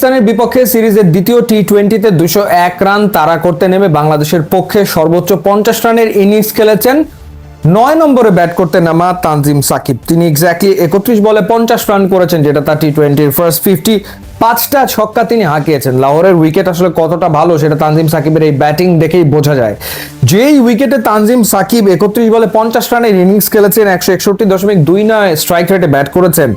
পাকিস্তানের বিপক্ষে সিরিজের দ্বিতীয় টি টোয়েন্টিতে দুশো এক রান তারা করতে নেমে বাংলাদেশের পক্ষে সর্বোচ্চ পঞ্চাশ রানের ইনিংস খেলেছেন। নয় নম্বরে ব্যাট করতে নামা তানজিম সাকিব। তিনি এক্স্যাক্টলি একত্রিশ বলে পঞ্চাশ রান করেছেন, যেটা তার টি টোয়েন্টির ফার্স্ট ফিফটি পাঁচটা ছক্কা তিনি হাঁকিয়েছেন। লাহোরের উইকেট আসলে কতটা ভালো সেটা তানজিম সাকিবের এই ব্যাটিং দেখেই বোঝা যায়। যেই উইকেটে তানজিম সাকিব একত্রিশ বলে পঞ্চাশ রানের ইনিংস খেলেছেন, একশো একষট্টি দশমিক দুই নয় স্ট্রাইক রেটে ব্যাট করেছেন।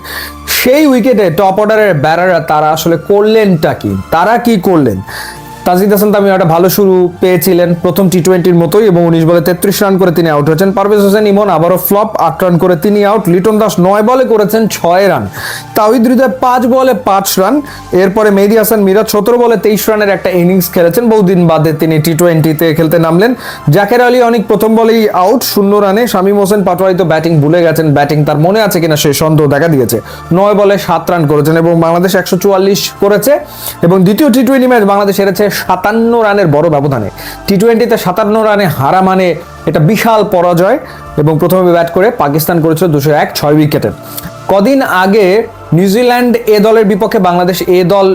সেই উইকেটে টপ অর্ডারের ব্যাটাররা তারা আসলে করলেনটা কি? তারা কি করলেন? তাজিদ হাসান তামিম একটা ভালো শুরু পেয়েছিলেন প্রথম টি টোয়েন্টির মতোই এবং উনিশ বলে তেত্রিশ রান করে তিনি আউট হয়েছেন। পারভেজ হোসেন, ইমন আবারও ফ্লপ আট রান করে তিনি আউট লিটন দাস নয় বলে করেছেন ছয় রান তাহিদ হৃদয় পাঁচ বলে পাঁচ রান এরপরে মেহেদি হাসান মিরাজ সতেরো বলে তেইশ রানের একটা ইনিংস খেলেছেন। বহুদিন বাদে তিনি টি টোয়েন্টিতে খেলতে নামলেন। জাকের আলী অনেক প্রথম বলেই আউট শূন্য রানে শামীম হোসেন পাটোয়ারি তো ব্যাটিং ভুলে গেছেন। ব্যাটিং তার মনে আছে কিনা সে সন্দেহ দেখা দিয়েছে। নয় বলে সাত রান করেছেন এবং বাংলাদেশ একশো চুয়াল্লিশ করেছে। এবং দ্বিতীয় টি টোয়েন্টি ম্যাচ বাংলাদেশ হেরেছে সাতান্ন রানের বড় ব্যবধানে। টি টোয়েন্টিতে সাতান্ন রানে হারা মানে এটা বিশাল পরাজয় এবং প্রথমে ব্যাট করে পাকিস্তান করেছিল দুশো এক, ছয় উইকেটে। কদিন আগে নিউজিল্যান্ড এ দলের বিপক্ষে বাংলাদেশ এ দল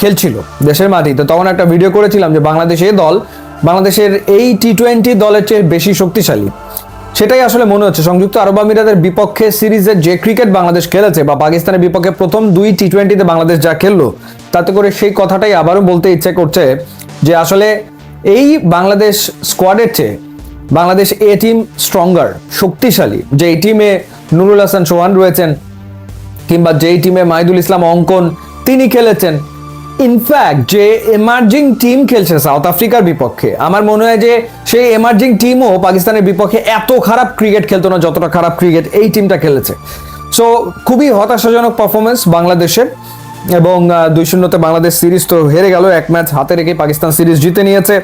খেলছিল দেশের মাটিতে তখন একটা ভিডিও করেছিলাম যে বাংলাদেশ এ দল বাংলাদেশের এই টি টোয়েন্টি দলের চেয়ে বেশি শক্তিশালী। সেটাই আসলে মনে হচ্ছে। সংযুক্ত আরব আমিরাতের বিপক্ষে সিরিজের যে ক্রিকেট বাংলাদেশ খেলেছে বা পাকিস্তানের বিপক্ষে প্রথম দুই টি টোয়েন্টিতে বাংলাদেশ যা খেললো তাতে করে সেই কথাটাই আবারও বলতে ইচ্ছে করছে যে আসলে এই বাংলাদেশ স্কোয়াডের চেয়ে বাংলাদেশ এ টিম স্ট্রঙ্গার শক্তিশালী যে টিমে নুরুল হাসান সোহান রয়েছেন কিংবা যেই টিমে মাহিদুল ইসলাম অঙ্কন, তিনি খেলেছেন। ইনফ্যাক্ট যে এমার্জিং টিম খেলছে সাউথ আফ্রিকার বিপক্ষে, আমার মনে হয় যে সেই এমার্জিং টিমও পাকিস্তানের বিপক্ষে এত খারাপ ক্রিকেট খেলতো না, যতটা খারাপ ক্রিকেট এই টিমটা খেলেছে। সো খুবই হতাশাজনক পারফরমেন্স বাংলাদেশের। এবং দুই শূন্যতে বাংলাদেশ সিরিজ তো হেরে গেল। এক ম্যাচ হাতে রেখে পাকিস্তান সিরিজ জিতে নিয়েছে।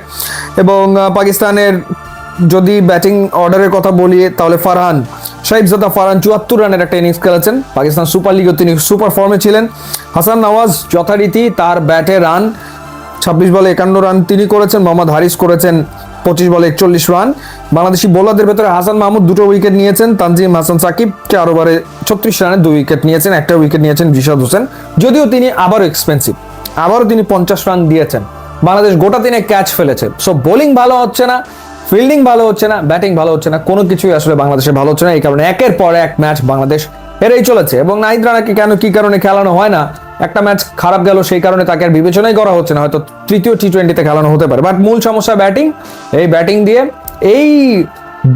এবং পাকিস্তানের যদি ব্যাটিং অর্ডারের কথা বলি, তাহলে ফারহান, শাহিবজাদা ফারহান চুয়াত্তর রানের একটা ইনিংস খেলেছেন। পাকিস্তান সুপার লিগেও তিনি সুপার ফর্মে ছিলেন। হাসান নওয়াজ যথারীতি তার ব্যাটে রান ছাব্বিশ বলে একান্ন রান তিনি করেছেন, মোহাম্মদ হারিস করেছেন। পঁচিশ বলে একচল্লিশ রান। বাংলাদেশি বোলারদের ভেতরে হাসান মাহমুদ দুটো উইকেট নিয়েছেন, তানজিম হাসান সাকিব চার ওভারে ছত্রিশ রানে দুই উইকেট নিয়েছেন, একটা উইকেট নিয়েছেন রিশাদ হোসেন। যদিও তিনি আবারও এক্সপেন্সিভ আবারও তিনি পঞ্চাশ রান দিয়েছেন। বাংলাদেশ গোটা দিনে ক্যাচ ফেলেছে। সো বোলিং ভালো হচ্ছে না ফিল্ডিং ভালো হচ্ছে না ব্যাটিং ভালো হচ্ছে না, কোনো কিছুই আসলে বাংলাদেশে ভালো হচ্ছে না। এই কারণে একের পর এক ম্যাচ বাংলাদেশ হেরেই চলেছে। এবং নাহিদ রানাকে কেন কি কারণে খেলানো হয় না একটা ম্যাচ খারাপ গেল, সেই কারণে তাকে আর বিবেচনাই করা হচ্ছে না। হয়তো তৃতীয় টি টোয়েন্টিতে খেলানো হতে পারে। বাট মূল সমস্যা ব্যাটিং এই ব্যাটিং দিয়ে, এই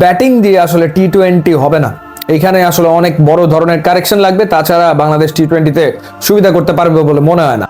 ব্যাটিং দিয়ে আসলে টি টোয়েন্টি হবে না। এখানে আসলে অনেক বড় ধরনের কারেকশন লাগবে। তাছাড়া বাংলাদেশ টি টোয়েন্টিতে সুবিধা করতে পারবে বলে মনে হয় না।